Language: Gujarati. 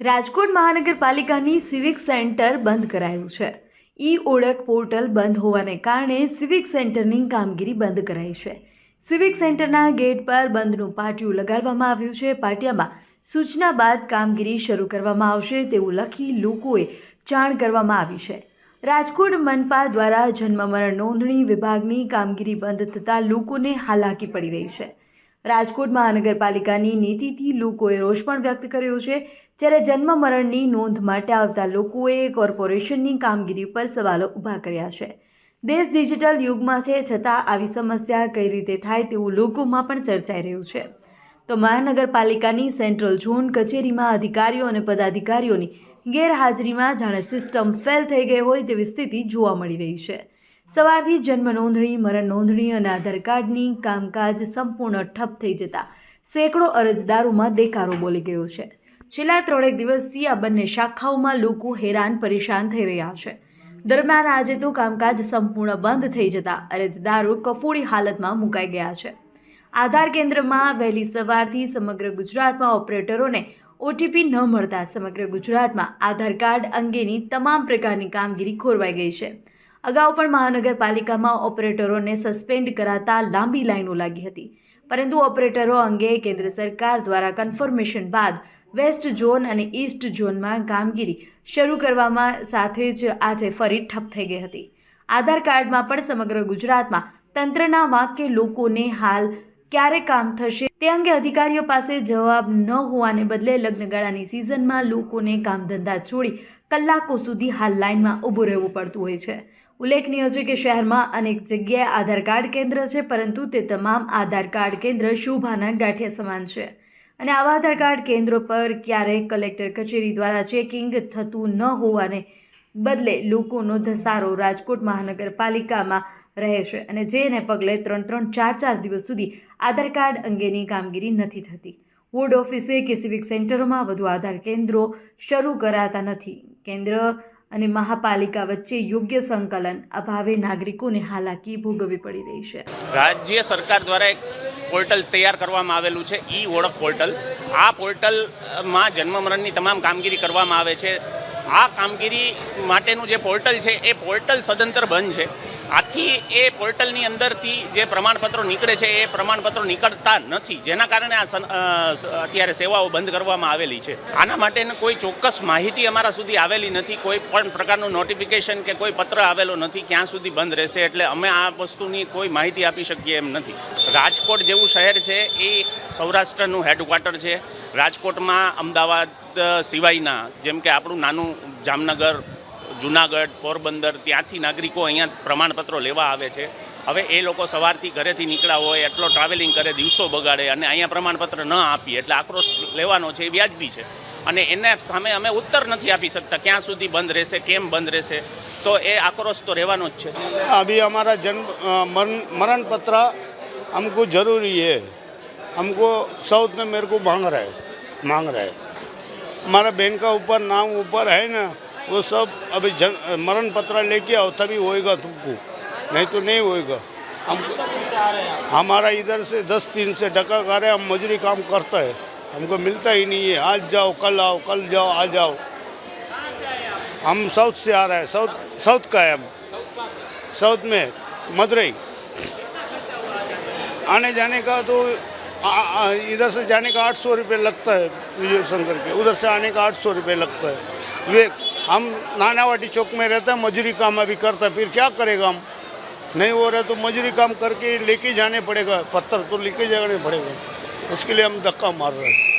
રાજકોટ મહાનગરપાલિકાની સિવિક સેન્ટર બંધ કરાયું છે. ઈ ઓળખ પોર્ટલ બંધ હોવાને કારણે સિવિક સેન્ટરની કામગીરી બંધ કરાઈ છે. સિવિક સેન્ટરના ગેટ પર બંધનું પાટિયું લગાડવામાં આવ્યું છે. પાટિયામાં સૂચના બાદ કામગીરી શરૂ કરવામાં આવશે તેવું લખી લોકોએ જાણ કરવામાં આવી છે. રાજકોટ મનપા દ્વારા જન્મ મરણ નોંધણી વિભાગની કામગીરી બંધ થતાં લોકોને હાલાકી પડી રહી છે. રાજકોટ મહાનગરપાલિકાની નીતિથી લોકોએ રોષ પણ વ્યક્ત કર્યો છે. જ્યારે જન્મ મરણની નોંધ માટે આવતા લોકોએ કોર્પોરેશનની કામગીરી પર સવાલો ઊભા કર્યા છે. દેશ ડિજિટલ યુગમાં છે, છતાં આવી સમસ્યા કઈ રીતે થાય તેવું લોકોમાં પણ ચર્ચાઈ રહ્યું છે. તો મહાનગરપાલિકાની સેન્ટ્રલ ઝોન કચેરીમાં અધિકારીઓ અને પદાધિકારીઓની ગેરહાજરીમાં જાણે સિસ્ટમ ફેલ થઈ ગઈ હોય તેવી સ્થિતિ જોવા મળી રહી છે. સવારથી જન્મ નોંધણી, મરણ નોંધણી અને આધાર કાર્ડની કામકાજ સંપૂર્ણ ઠપ થઈ જતા સેંકડો અરજદારોમાં દેકારો બોલી ગયો છે. છેલ્લા ત્રણેક દિવસથી આ બંને શાખાઓમાં લોકો હેરાન પરેશાન થઈ રહ્યા છે. દરમિયાન આજે તો કામકાજ સંપૂર્ણ બંધ થઈ જતા અરજદારો કફોડી હાલતમાં મુકાઈ ગયા છે. આધાર કેન્દ્રમાં વહેલી સવારથી સમગ્ર ગુજરાતમાં ઓપરેટરોને ઓટીપી ન મળતા સમગ્ર ગુજરાતમાં આધાર કાર્ડ અંગેની તમામ પ્રકારની કામગીરી ખોરવાઈ ગઈ છે. અગાઉ પણ મહાનગરપાલિકામાં ઓપરેટરોને સસ્પેન્ડ કરાતા લાંબી લાઈનો લાગી હતી. પરંતુ ઓપરેટરો અંગે કેન્દ્ર સરકાર દ્વારા કન્ફર્મેશન બાદ વેસ્ટ ઝોન અને ઈસ્ટ ઝોનમાં કામગીરી શરૂ કરવામાં સાથે જ આજે ફરી ઠપ થઈ ગઈ હતી. આધાર કાર્ડમાં પણ સમગ્ર ગુજરાતમાં તંત્રના વાક્ય લોકોને હાલ ક્યારે કામ થશે તે અંગે અધિકારીઓ પાસે જવાબ ન હોવાને બદલે લગ્નગાળાની સિઝનમાં લોકોને કામ ધંધા છોડી કલાકો સુધી હાલ લાઇનમાં ઊભું રહેવું પડતું હોય છે. ઉલ્લેખનીય છે કે શહેરમાં અનેક જગ્યાએ આધાર કાર્ડ કેન્દ્ર છે, પરંતુ તે તમામ આધાર કાર્ડ કેન્દ્ર શોભાના ગાંઠિયા સમાન છે. અને આવા આધાર કાર્ડ કેન્દ્રો પર ક્યારેય કલેક્ટર કચેરી દ્વારા ચેકિંગ થતું ન હોવાને બદલે લોકોનો ધસારો રાજકોટ મહાનગરપાલિકામાં રહે છે અને જેને પગલે ત્રણ ત્રણ ચાર ચાર દિવસ સુધી આધાર કાર્ડ અંગેની કામગીરી નથી થતી. વોર્ડ ઓફિસે કે સિવિક સેન્ટરોમાં વધુ આધાર કેન્દ્રો શરૂ કરાતા નથી. કેન્દ્ર અને મહાપાલિકા વચ્ચે યોગ્ય સંકલન અભાવે નાગરિકોને હાલાકી ભોગવવી પડી રહી છે. રાજ્ય સરકાર દ્વારા એક પોર્ટલ તૈયાર કરવામાં આવેલું છે, ઈ ઓળખ પોર્ટલ. આ પોર્ટલમાં જન્મ મરણની તમામ કામગીરી કરવામાં આવે છે. આ કામગીરી માટેનું જે પોર્ટલ છે, એ પોર્ટલ સદંતર બંધ છે. આથી એ પોર્ટલની અંદરથી જે પ્રમાણપત્રો નીકળે છે, એ પ્રમાણપત્રો નીકળતા નથી. જેના કારણે આ અત્યારે સેવાઓ બંધ કરવામાં આવેલી છે. આના માટેની કોઈ ચોક્કસ માહિતી અમારા સુધી આવેલી નથી. કોઈ પણ પ્રકારનું નોટિફિકેશન કે કોઈ પત્ર આવેલો નથી, ક્યાં સુધી બંધ રહેશે એટલે અમે આ વસ્તુની કોઈ માહિતી આપી શકીએ એમ નથી. રાજકોટ જેવું શહેર છે, એ સૌરાષ્ટ્રનું હેડક્વાર્ટર છે. રાજકોટમાં અમદાવાદ સિવાયના, જેમ કે આપણું નાનું જામનગર જુનાગઢ પોરબંદર ત્યાંથી નાગરિકો અહીંયા પ્રમાણપત્રો લેવા આવે છે હવે એ લોકો સવારથી ઘરેથી નીકળ્યા હોય એટલો ટ્રાવેલિંગ કરે દિવસો બગાડે અને અહીંયા પ્રમાણપત્ર ન આપીએ એટલે આક્રોશ લેવાનો છે એ વ્યાજબી છે અને એને સામે અમે ઉત્તર નથી આપી શકતા ક્યાં સુધી બંધ રહેશે કેમ બંધ રહેશે તો એ આક્રોશ તો રહેવાનો જ છે अभी हमारा जन्म अ, मरण मरण पत्र हमको ज़रूरी है हमको साउथ में मेरे को मांग रहा है मांग रहा है हमारा बहन का ऊपर नाम ऊपर है ना वो सब अभी जन मरण पत्र लेके आओ तभी होएगा तुमको। नहीं तो नहीं होएगा। हमको हमारा इधर से दस दिन से डका कर रहे हम मजूरी काम करता है। हमको मिलता ही नहीं है। आज जाओ कल आओ कल जाओ आ जाओ हम साउथ से आ रहा है। साउथ साउथ का है हम। साउथ में मदुरई। आने जाने का तो आ- आ- इधर से जाने का आठ सौ रुपये लगता है विजय शंकर के। उधर से आने का आठ सौ रुपये लगता है। वे हम नानावाटी चौक में रहते हैं मजूरी काम अभी करता है फिर क्या करेगा हम नहीं हो रहा तो मजूरी काम करके लेके जाने पड़ेगा पत्थर तो लेके जाने पड़ेगा उसके लिए हम धक्का मार रहे हैं